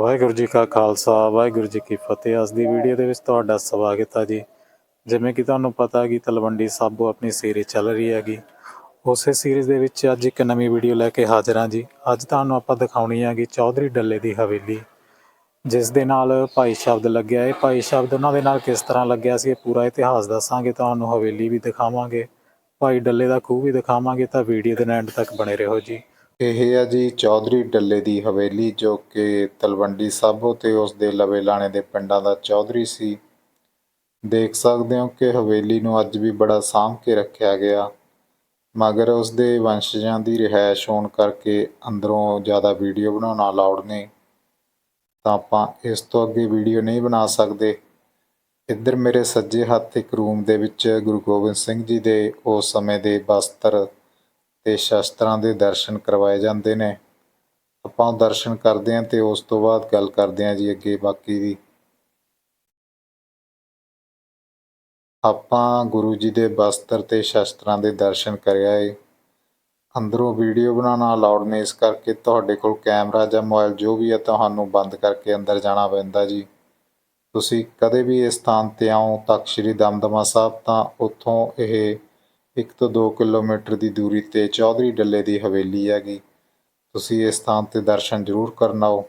ਵਾਹਿਗੁਰੂ ਜੀ ਕਾ ਖਾਲਸਾ, ਵਾਹਿਗੁਰੂ ਜੀ ਕੀ ਫਤਿਹ। ਅੱਜ ਦੀ ਵੀਡੀਓ ਦੇ ਵਿੱਚ ਤੁਹਾਡਾ ਸਵਾਗਤ ਹੈ ਜੀ। ਜਿਵੇਂ ਕਿ ਤੁਹਾਨੂੰ ਪਤਾ ਕਿ ਤਲਵੰਡੀ ਸਾਬੋ ਆਪਣੀ ਸੀਰੀਜ਼ ਚੱਲ ਰਹੀ ਹੈਗੀ। ਉਸੇ ਸੀਰੀਜ਼ ਦੇ ਵਿੱਚ ਅੱਜ ਇੱਕ ਨਵੀਂ ਵੀਡੀਓ ਲੈ ਕੇ ਹਾਜ਼ਰ ਹਾਂ ਜੀ। ਅੱਜ ਤੁਹਾਨੂੰ ਆਪਾਂ ਦਿਖਾਉਣੀ ਹੈਗੀ ਚੌਧਰੀ ਡੱਲੇ ਦੀ ਹਵੇਲੀ। ਜਿਸ ਦੇ ਨਾਲ ਭਾਈ ਸ਼ਬਦ ਲੱਗਿਆ ਇਹ ਭਾਈ ਸ਼ਬਦ ਉਹਨਾਂ ਦੇ ਨਾਲ ਕਿਸ ਤਰ੍ਹਾਂ ਲੱਗਿਆ ਸੀ ਇਹ ਪੂਰਾ ਇਤਿਹਾਸ ਦੱਸਾਂਗੇ। ਤੁਹਾਨੂੰ ਹਵੇਲੀ ਵੀ ਦਿਖਾਵਾਂਗੇ। ਭਾਈ ਡੱਲੇ ਦਾ ਖੂਹ ਵੀ ਦਿਖਾਵਾਂਗੇ ਤਾਂ ਵੀਡੀਓ ਦੇ ਐਂਡ ਤੱਕ ਬਣੇ ਰਹੋ ਜੀ। ਇਹ ਆ ਜੀ ਚੌਧਰੀ ਡੱਲੇ ਦੀ ਹਵੇਲੀ, ਜੋ ਕਿ ਤਲਵੰਡੀ ਸਾਬੋ ਤੇ ਉਸ ਦੇ ਲਵੇ ਲਾਣੇ ਦੇ ਪਿੰਡਾਂ ਦਾ ਚੌਧਰੀ ਸੀ। ਦੇਖ ਸਕਦੇ ਹੋ ਕਿ ਹਵੇਲੀ ਨੂੰ ਅੱਜ ਵੀ ਬੜਾ ਸਾਂਭ ਕੇ ਰੱਖਿਆ ਗਿਆ, ਮਗਰ ਉਸ ਦੇ ਵੰਸ਼ਜਾਂ ਦੀ ਰਿਹਾਇਸ਼ ਹੋਣ ਕਰਕੇ ਅੰਦਰੋਂ ਜ਼ਿਆਦਾ ਵੀਡੀਓ ਬਣਾਉਣਾ ਅਲਾਉਡ ਨਹੀਂ। ਤਾਂ ਆਪਾਂ ਇਸ ਤੋਂ ਅੱਗੇ ਵੀਡੀਓ ਨਹੀਂ ਬਣਾ ਸਕਦੇ। ਇੱਧਰ ਮੇਰੇ ਸੱਜੇ ਹੱਥ ਇੱਕ ਰੂਮ ਦੇ ਵਿੱਚ ਗੁਰੂ ਗੋਬਿੰਦ ਸਿੰਘ ਜੀ ਦੇ ਉਸ ਸਮੇਂ ਦੇ ਬਸਤਰ ਤੇ ਸ਼ਸਤਰਾਂ ਦੇ ਦਰਸ਼ਨ ਕਰਵਾਏ ਜਾਂਦੇ ਨੇ। ਆਪਾਂ ਉਹ ਦਰਸ਼ਨ ਕਰਦੇ ਹਾਂ ਤੇ ਉਸ ਤੋਂ ਬਾਅਦ ਗੱਲ ਕਰਦੇ ਹਾਂ ਜੀ ਅੱਗੇ ਬਾਕੀ ਦੀ। ਆਪਾਂ ਗੁਰੂ ਜੀ ਦੇ ਬਸਤਰ ਤੇ ਸ਼ਸਤਰਾਂ ਦੇ ਦਰਸ਼ਨ ਕਰਿਆ ਏ। ਅੰਦਰੋਂ ਵੀਡੀਓ ਬਣਾਉਣਾ ਅਲਾਉਡ ਨਹੀਂ ਇਸ ਕਰਕੇ ਤੁਹਾਡੇ ਕੋਲ ਕੈਮਰਾ ਜਾਂ ਮੋਬਾਈਲ ਜੋ ਵੀ ਹੈ ਤੁਹਾਨੂੰ ਬੰਦ ਕਰਕੇ ਅੰਦਰ ਜਾਣਾ ਪੈਂਦਾ ਜੀ। ਤੁਸੀਂ ਕਦੇ ਵੀ ਇਸ ਸਥਾਨ ਤੇ ਆਓ ਤਖਤ ਸ੍ਰੀ ਦਮਦਮਾ ਸਾਹਿਬ ਤਾਂ ਉੱਥੋਂ ਇਹ ਇੱਕ ਤੋਂ 2 ਕਿਲੋਮੀਟਰ ਦੀ ਦੂਰੀ ਤੇ ਚੌਧਰੀ ਡੱਲੇ ਦੀ ਹਵੇਲੀ ਹੈਗੀ। ਤੁਸੀਂ ਇਸ ਸਥਾਨ ਤੇ ਦਰਸ਼ਨ ਜ਼ਰੂਰ ਕਰਨ ਆਓ।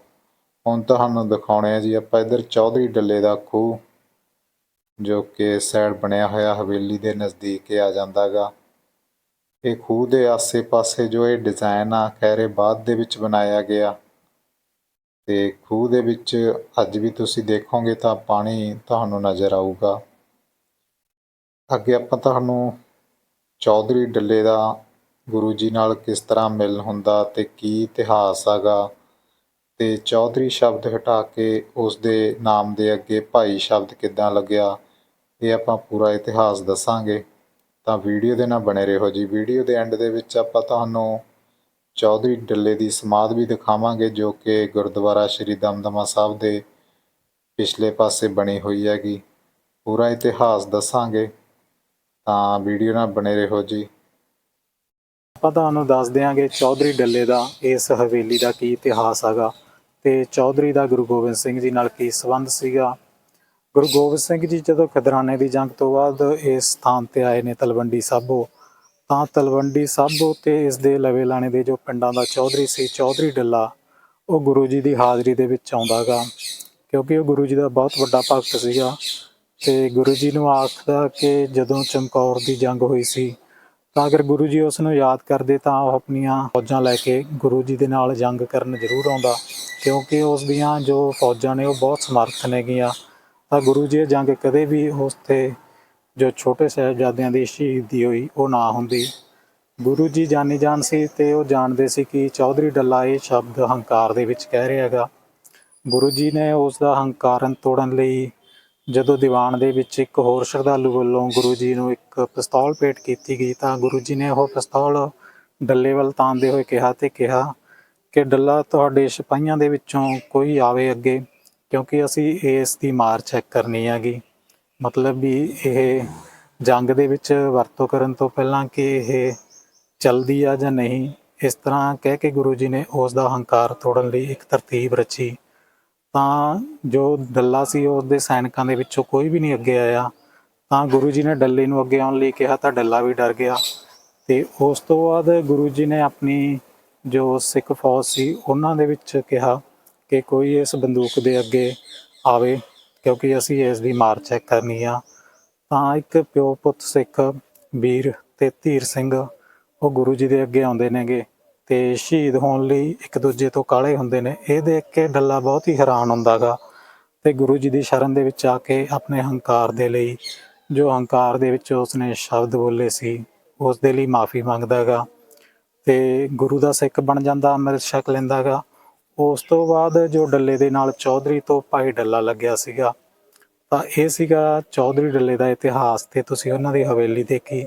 ਹੁਣ ਤੁਹਾਨੂੰ ਦਿਖਾਉਣੇ ਆ ਜੀ, ਆਪਾਂ ਇੱਧਰ ਚੌਧਰੀ ਡੱਲੇ ਦਾ ਖੂਹ, ਜੋ ਕਿ ਸਾਈਡ ਬਣਿਆ ਹੋਇਆ ਹਵੇਲੀ ਦੇ ਨਜ਼ਦੀਕ ਆ ਜਾਂਦਾਗਾ ਇਹ ਖੂਹ ਦੇ ਆਸੇ-ਪਾਸੇ ਜੋ ਇਹ ਡਿਜ਼ਾਈਨ ਆ ਖੈਰੇ ਬਾਅਦ ਦੇ ਵਿੱਚ ਬਣਾਇਆ ਗਿਆ। ਤੇ ਖੂਹ ਦੇ ਵਿੱਚ ਅੱਜ ਵੀ ਤੁਸੀਂ ਦੇਖੋਗੇ ਤਾਂ ਪਾਣੀ ਤੁਹਾਨੂੰ ਨਜ਼ਰ ਆਊਗਾ। ਅੱਗੇ ਆਪਾਂ ਤੁਹਾਨੂੰ ਚੌਧਰੀ ਡੱਲੇ ਦਾ ਗੁਰੂ ਜੀ ਨਾਲ ਕਿਸ ਤਰ੍ਹਾਂ ਮਿਲਨ ਹੁੰਦਾ ਤੇ ਕੀ ਇਤਿਹਾਸ ਹੈਗਾ? ਤੇ ਚੌਧਰੀ ਸ਼ਬਦ ਹਟਾ ਕੇ ਉਸ ਦੇ ਨਾਮ ਦੇ ਅੱਗੇ ਭਾਈ ਸ਼ਬਦ ਕਿੱਦਾਂ ਲੱਗਿਆ? ਇਹ ਆਪਾਂ ਪੂਰਾ ਇਤਿਹਾਸ ਦੱਸਾਂਗੇ। ਤਾਂ ਵੀਡੀਓ ਦੇ ਨਾਲ ਬਣੇ ਰਹੋ ਜੀ। ਵੀਡੀਓ ਦੇ ਐਂਡ ਦੇ ਵਿੱਚ ਆਪਾਂ ਤੁਹਾਨੂੰ ਚੌਧਰੀ ਡੱਲੇ ਦੀ ਸਮਾਧ ਵੀ ਦਿਖਾਵਾਂਗੇ, ਜੋ ਕਿ ਗੁਰਦੁਆਰਾ ਸ਼੍ਰੀ ਦਮਦਮਾ ਸਾਹਿਬ ਦੇ ਪਿਛਲੇ ਪਾਸੇ ਬਣੀ ਹੋਈ ਹੈਗੀ। ਪੂਰਾ ਇਤਿਹਾਸ ਦੱਸਾਂਗੇ। ਤਾਂ ਵੀਡੀਓ ਨਾਲ ਬਣੇ ਰਹੋ ਜੀ। ਆਪਾਂ ਤੁਹਾਨੂੰ ਦੱਸ ਦਿਆਂਗੇ ਚੌਧਰੀ ਡੱਲੇ ਦਾ ਇਸ ਹਵੇਲੀ ਦਾ ਕੀ ਇਤਿਹਾਸ ਹੈਗਾ ਤੇ ਚੌਧਰੀ ਦਾ ਗੁਰੂ ਗੋਬਿੰਦ ਸਿੰਘ ਜੀ ਨਾਲ ਕੀ ਸੰਬੰਧ ਸੀਗਾ। ਗੁਰੂ ਗੋਬਿੰਦ ਸਿੰਘ ਜੀ ਜਦੋਂ ਖਿਦਰਾਨੇ ਦੀ ਜੰਗ ਤੋਂ ਬਾਅਦ ਇਸ ਸਥਾਨ ਤੇ ਆਏ ਨੇ ਤਲਵੰਡੀ ਸਾਬੋ, ਤਾਂ ਤਲਵੰਡੀ ਸਾਬੋ ਤੇ ਇਸ ਦੇ ਲਵੇ ਲਾਣੇ ਦੇ ਜੋ ਪਿੰਡਾਂ ਦਾ ਚੌਧਰੀ ਸੀ, ਚੌਧਰੀ ਡੱਲਾ, ਉਹ ਗੁਰੂ ਜੀ ਦੀ ਹਾਜ਼ਰੀ ਦੇ ਵਿੱਚ ਆਉਂਦਾਗਾ ਕਿਉਂਕਿ ਉਹ ਗੁਰੂ ਜੀ ਦਾ ਬਹੁਤ ਵੱਡਾ ਭਗਤ ਸੀਗਾ। ਤੇ ਗੁਰੂ ਜੀ ਨੂੰ ਆਖਦਾ ਕਿ ਜਦੋਂ ਚਮਕੌਰ ਦੀ ਜੰਗ ਹੋਈ ਸੀ, ਤਾਂ ਅਗਰ ਗੁਰੂ ਜੀ ਉਸ ਨੂੰ ਯਾਦ ਕਰਦੇ ਤਾਂ ਉਹ ਆਪਣੀਆਂ ਫੌਜਾਂ ਲੈ ਕੇ ਗੁਰੂ ਜੀ ਦੇ ਨਾਲ ਜੰਗ ਕਰਨ ਜ਼ਰੂਰ ਆਉਂਦਾ। ਕਿਉਂਕਿ ਉਸ ਦੀਆਂ ਜੋ ਫੌਜਾਂ ਨੇ ਉਹ ਬਹੁਤ ਸਮਰੱਥ ਨੇਗੀਆਂ। ਤਾਂ ਗੁਰੂ ਜੀ ਇਹ ਜੰਗ ਕਦੇ ਵੀ ਉਸ ਤੇ ਜੋ ਛੋਟੇ ਸਾਹਿਬਜ਼ਾਦਿਆਂ ਦੀ ਸ਼ਹੀਦੀ ਹੋਈ, ਉਹ ਨਾ ਹੁੰਦੀ। ਗੁਰੂ ਜੀ ਜਾਣੀ ਜਾਣ ਸੀ ਤੇ ਉਹ ਜਾਣਦੇ ਸੀ ਕਿ ਚੌਧਰੀ ਡੱਲਾ ਇਹ ਸ਼ਬਦ ਹੰਕਾਰ ਦੇ ਵਿੱਚ ਕਹਿ ਰਿਹਾ ਹੈਗਾ। ਗੁਰੂ ਜੀ ਨੇ ਉਸ ਦਾ ਹੰਕਾਰਨ ਤੋੜਨ ਲਈ ਜਦੋਂ ਦੀਵਾਨ ਦੇ ਵਿੱਚ ਇੱਕ ਹੋਰ ਸ਼ਰਧਾਲੂ ਵੱਲੋਂ ਗੁਰੂ ਜੀ ਨੂੰ ਇੱਕ ਪਿਸਤੌਲ ਭੇਟ ਕੀਤੀ ਗਈ ਤਾਂ ਗੁਰੂ ਜੀ ਨੇ ਉਹ ਪਿਸਤੌਲ ਡੱਲੇ ਵੱਲ ਤਾਂਦੇ ਹੋਏ ਕਿਹਾ ਤੇ ਕਿਹਾ ਕਿ ਡੱਲਾ ਤੁਹਾਡੇ ਸਿਪਾਹੀਆਂ ਦੇ ਵਿੱਚੋਂ ਕੋਈ ਆਵੇ ਅੱਗੇ, ਕਿਉਂਕਿ ਅਸੀਂ ਇਸ ਦੀ ਮਾਰ ਚੈੱਕ ਕਰਨੀ ਹੈਗੀ। ਮਤਲਬ ਵੀ ਇਹ ਜੰਗ ਦੇ ਵਿੱਚ ਵਰਤੋਂ ਕਰਨ ਤੋਂ ਪਹਿਲਾਂ ਕਿ ਇਹ ਚਲਦੀ ਆ ਜਾਂ ਨਹੀਂ, ਇਸ ਤਰ੍ਹਾਂ ਕਹਿ ਕੇ ਗੁਰੂ ਜੀ ਨੇ ਉਸ ਦਾ ਹੰਕਾਰ ਤੋੜਨ ਲਈ ਇੱਕ ਤਰਤੀਬ ਰਚੀ। ਤਾਂ ਜੋ ਡੱਲਾ ਸੀ ਉਸ ਦੇ ਸੈਨਿਕਾਂ ਦੇ ਵਿੱਚੋਂ ਕੋਈ ਵੀ ਨਹੀਂ ਅੱਗੇ ਆਇਆ। ਤਾਂ ਗੁਰੂ ਜੀ ਨੇ ਡੱਲੇ ਨੂੰ ਅੱਗੇ ਆਉਣ ਲਈ ਕਿਹਾ ਤਾਂ ਡੱਲਾ ਵੀ ਡਰ ਗਿਆ। ਤੇ ਉਸ ਤੋਂ ਬਾਅਦ ਗੁਰੂ ਜੀ ਨੇ ਆਪਣੀ ਜੋ ਸਿੱਖ ਫੌਜ ਸੀ, ਉਹਨਾਂ ਦੇ ਵਿੱਚ ਕਿਹਾ ਕਿ ਕੋਈ ਇਸ ਬੰਦੂਕ ਦੇ ਅੱਗੇ ਆਵੇ, ਕਿਉਂਕਿ ਅਸੀਂ ਇਸ ਦੀ ਮਾਰ ਚੈੱਕ ਕਰਨੀ ਆ। ਤਾਂ ਇੱਕ ਪਿਓ ਪੁੱਤ ਸਿੱਖ ਵੀਰ ਤੇ ਧੀਰ ਸਿੰਘ, ਉਹ ਗੁਰੂ ਜੀ ਦੇ ਅੱਗੇ ਆਉਂਦੇ ਨੇਗੇ। ਤੇ ਸ਼ਹੀਦ ਹੋਣ ਲਈ ਇੱਕ ਦੂਜੇ ਤੋਂ ਕਾਲੇ ਹੁੰਦੇ ਨੇ। ਇਹ ਦੇਖ ਕੇ ਡੱਲਾ ਬਹੁਤ ਹੀ ਹੈਰਾਨ ਹੁੰਦਾਗਾ ਤੇ ਗੁਰੂ ਜੀ ਦੀ ਸ਼ਰਨ ਦੇ ਵਿੱਚ ਆ ਕੇ ਆਪਣੇ ਹੰਕਾਰ ਦੇ ਲਈ, ਜੋ ਹੰਕਾਰ ਦੇ ਵਿੱਚ ਉਸਨੇ ਸ਼ਬਦ ਬੋਲੇ ਸੀ, ਉਸ ਦੇ ਲਈ ਮਾਫੀ ਮੰਗਦਾਗਾ ਤੇ ਗੁਰੂ ਦਾ ਸਿੱਖ ਬਣ ਜਾਂਦਾ, ਅੰਮ੍ਰਿਤ ਛਕ ਲੈਂਦਾਗਾ ਉਸ ਤੋਂ ਬਾਅਦ ਜੋ ਡੱਲੇ ਦੇ ਨਾਲ ਚੌਧਰੀ ਤੋਂ ਭਾਈ ਡੱਲਾ ਲੱਗਿਆ ਸੀਗਾ, ਤਾਂ ਇਹ ਸੀਗਾ ਚੌਧਰੀ ਡੱਲੇ ਦਾ ਇਤਿਹਾਸ ਤੇ ਤੁਸੀਂ ਉਹਨਾਂ ਦੀ ਹਵੇਲੀ ਦੇਖੀ।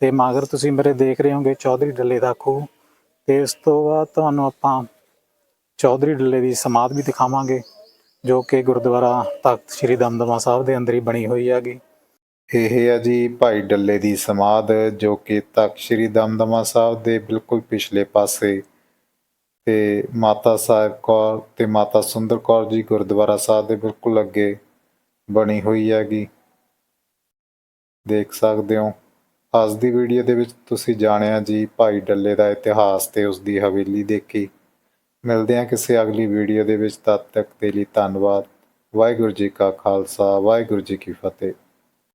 ਤੇ ਮਗਰ ਤੁਸੀਂ ਮੇਰੇ ਦੇਖ ਰਹੇ ਹੋਗੇ, ਚੌਧਰੀ ਡੱਲੇ ਦਾ ਖੂਹ ਤੇ ਇਸ ਤੋਂ ਬਾਅਦ ਤੁਹਾਨੂੰ ਆਪਾਂ ਚੌਧਰੀ ਡੱਲੇ ਦੀ ਸਮਾਧ ਵੀ ਦਿਖਾਵਾਂਗੇ, ਜੋ ਕਿ ਗੁਰਦੁਆਰਾ ਤਖਤ ਸ੍ਰੀ ਦਮਦਮਾ ਸਾਹਿਬ ਦੇ ਅੰਦਰ ਹੀ ਬਣੀ ਹੋਈ ਹੈਗੀ। ਇਹ ਹੈ ਜੀ ਭਾਈ ਡੱਲੇ ਦੀ ਸਮਾਧ, ਜੋ ਕਿ ਤਖਤ ਸ੍ਰੀ ਦਮਦਮਾ ਸਾਹਿਬ ਦੇ ਬਿਲਕੁਲ ਪਿਛਲੇ ਪਾਸੇ। ਤੇ ਮਾਤਾ ਸਾਹਿਬ ਕੌਰ ਤੇ ਮਾਤਾ ਸੁੰਦਰ ਕੌਰ ਜੀ ਗੁਰਦੁਆਰਾ ਸਾਹਿਬ ਦੇ ਬਿਲਕੁਲ ਅੱਗੇ ਬਣੀ ਹੋਈ ਹੈਗੀ। ਦੇਖ ਸਕਦੇ ਹੋ। ਅੱਜ ਦੀ ਵੀਡੀਓ ਦੇ ਵਿੱਚ ਤੁਸੀਂ ਜਾਣਿਆ ਜੀ, ਭਾਈ ਡੱਲੇ ਦਾ ਇਤਿਹਾਸ ਤੇ ਉਸ ਦੀ ਹਵੇਲੀ ਦੇਖੀ। ਮਿਲਦੇ ਹਾਂ ਕਿਸੇ ਅਗਲੀ ਵੀਡੀਓ ਦੇ ਵਿੱਚ, ਤਦ ਤੱਕ ਦੇ ਲਈ ਧੰਨਵਾਦ। ਵਾਹਿਗੁਰੂ ਜੀ ਕਾ ਖਾਲਸਾ, ਵਾਹਿਗੁਰੂ ਜੀ ਕੀ ਫਤਿਹ।